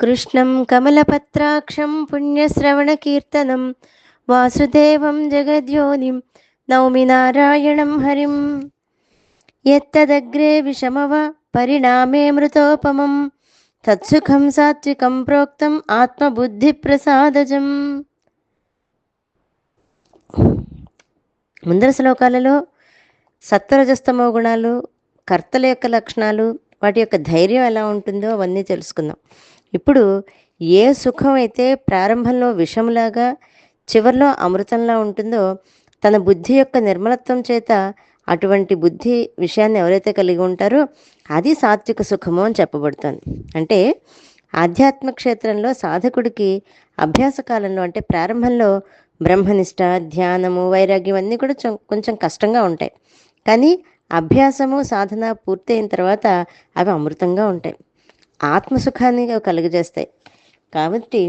కృష్ణం కమలపత్రాక్షం పుణ్యశ్రవణకీర్తనం వాసుదేవం జగద్యోనిం నౌమి నారాయణం హరిం. ఎత్తదగ్రే విషమవ పరిణామే మృతోపమం తత్సుఖం సాత్వికం ప్రోక్తం ఆత్మబుద్ధి ప్రసాదజం ముందర శ్లోకాలలో సత్వరజస్తమో గుణాలు కర్తల యొక్క లక్షణాలు వాటి యొక్క ధైర్యం ఎలా ఉంటుందో అవన్నీ తెలుసుకుందాం. ఇప్పుడు ఏ సుఖం అయితే ప్రారంభంలో విషములాగా చివరిలో అమృతంలా ఉంటుందో తన బుద్ధి యొక్క నిర్మలత్వం చేత అటువంటి బుద్ధి విషయాన్ని ఎవరైతే కలిగి ఉంటారో అది సాత్విక సుఖము అని చెప్పబడుతుంది. అంటే ఆధ్యాత్మ క్షేత్రంలో సాధకుడికి అభ్యాస కాలంలో అంటే ప్రారంభంలో బ్రహ్మనిష్ట ధ్యానము వైరాగ్యం అన్నీ కూడా కొంచెం కష్టంగా ఉంటాయి. కానీ అభ్యాసము సాధన పూర్తయిన తర్వాత అవి అమృతంగా ఉంటాయి. ఆత్మసుఖాన్ని కలుగజేస్తాయి. కాబట్టి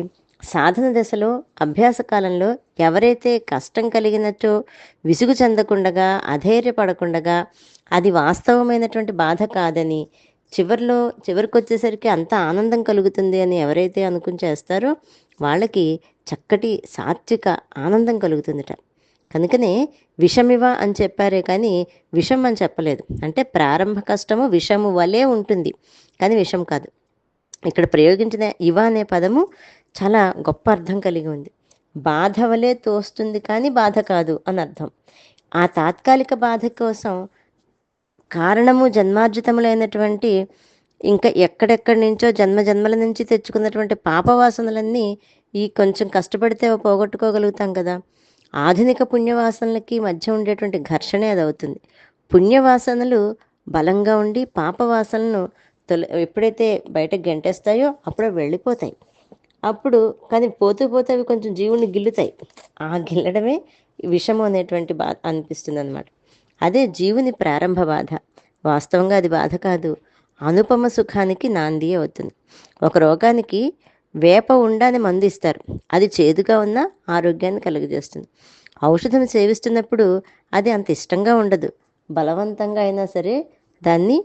సాధన దశలో అభ్యాస కాలంలో ఎవరైతే కష్టం కలిగినట్టు విసుగు చెందకుండగా అధైర్యపడకుండగా అది వాస్తవమైనటువంటి బాధ కాదని చివరిలో చివరికి వచ్చేసరికి అంత ఆనందం కలుగుతుంది అని ఎవరైతే అనుకుని చేస్తారో వాళ్ళకి చక్కటి సాత్విక ఆనందం కలుగుతుందట. కనుకనే విషమివ అని చెప్పారే కానీ విషం అని చెప్పలేదు. అంటే ప్రారంభ కష్టము విషము వలె ఉంటుంది. కానీ విషం కాదు. ఇక్కడ ప్రయోగించిన ఇవ అనే పదము చాలా గొప్ప అర్థం కలిగి ఉంది. బాధ వలె తోస్తుంది కానీ బాధ కాదు అని అర్థం. ఆ తాత్కాలిక బాధ కోసం కారణము జన్మార్జితములైనటువంటి ఇంకా ఎక్కడెక్కడి నుంచో జన్మ జన్మల నుంచి తెచ్చుకున్నటువంటి పాపవాసనలన్నీ ఈ కొంచెం కష్టపడితే పోగొట్టుకోగలుగుతాం కదా. ఆధునిక పుణ్యవాసనలకి మధ్య ఉండేటువంటి ఘర్షణే అది అవుతుంది పుణ్యవాసనలు బలంగా ఉండి పాపవాసనను తొలి ఎప్పుడైతే బయటకు గెంటేస్తాయో అప్పుడే వెళ్ళిపోతాయి. అప్పుడు కానీ పోతూ పోతే అవి కొంచెం జీవుని గిల్లుతాయి. ఆ గిల్లడమే విషము అనేటువంటి బాధ అనిపిస్తుంది అనమాట అదే జీవుని ప్రారంభ బాధ. వాస్తవంగా అది బాధ కాదు. అనుపమ సుఖానికి నాంది అవుతుంది. ఒక రోగానికి వేప ఉండని మందు ఇస్తారు. అది చేదుగా ఉన్న ఆరోగ్యాన్ని కలుగజేస్తుంది. ఔషధం సేవిస్తున్నప్పుడు అది అంత ఇష్టంగా ఉండదు. బలవంతంగా అయినా సరే దాన్ని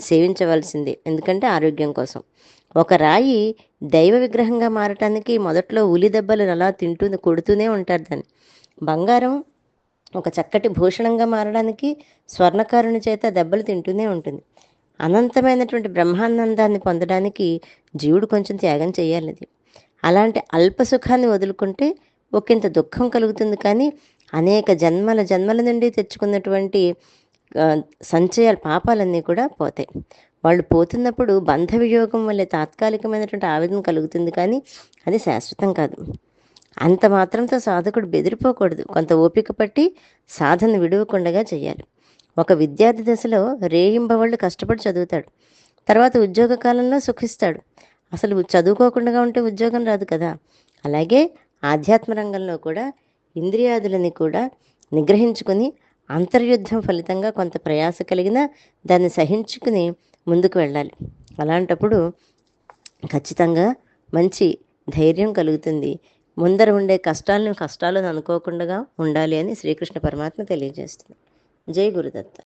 సేవించవలసింది. ఎందుకంటే ఆరోగ్యం కోసం. ఒక రాయి దైవ విగ్రహంగా మారటానికి మొదట్లో ఉలి దెబ్బలు అలా తింటూ కొడుతూనే ఉంటారు దాన్ని. బంగారం ఒక చక్కటి భూషణంగా మారడానికి స్వర్ణకారుని చేత దెబ్బలు తింటూనే ఉంటుంది. అనంతమైనటువంటి బ్రహ్మానందాన్ని పొందడానికి జీవుడు కొంచెం త్యాగం చేయాలి అది. అలాంటి అల్ప సుఖాన్ని వదులుకుంటే ఒకంత దుఃఖం కలుగుతుంది కానీ అనేక జన్మల జన్మల నుండి తెచ్చుకున్నటువంటి సంచయాలు పాపాలన్నీ కూడా పోతాయి. వాళ్ళు పోతున్నప్పుడు బంధ వియోగం వల్ల తాత్కాలికమైనటువంటి ఆవేదన కలుగుతుంది కానీ అది శాశ్వతం కాదు. అంత మాత్రంతో సాధకుడు బెదిరిపోకూడదు. కొంత ఓపిక పట్టి సాధన విడవకుండగా చేయాలి. ఒక విద్యార్థి దశలో రేయింబవాళ్ళు కష్టపడి చదువుతాడు. తర్వాత ఉద్యోగ కాలంలో సుఖిస్తాడు. అసలు చదువుకోకుండా ఉంటే ఉద్యోగం రాదు కదా. అలాగే ఆధ్యాత్మ రంగంలో కూడా ఇంద్రియాదులని కూడా నిగ్రహించుకొని అంతర్యుద్ధం ఫలితంగా కొంత ప్రయాస కలిగినా దాన్ని సహించుకుని ముందుకు వెళ్ళాలి. అలాంటప్పుడు ఖచ్చితంగా మంచి ధైర్యం కలుగుతుంది. ముందర ఉండే కష్టాలను కష్టాలను అనుకోకుండా ఉండాలి అని శ్రీకృష్ణ పరమాత్మ తెలియజేస్తుంది జై గురుదత్త.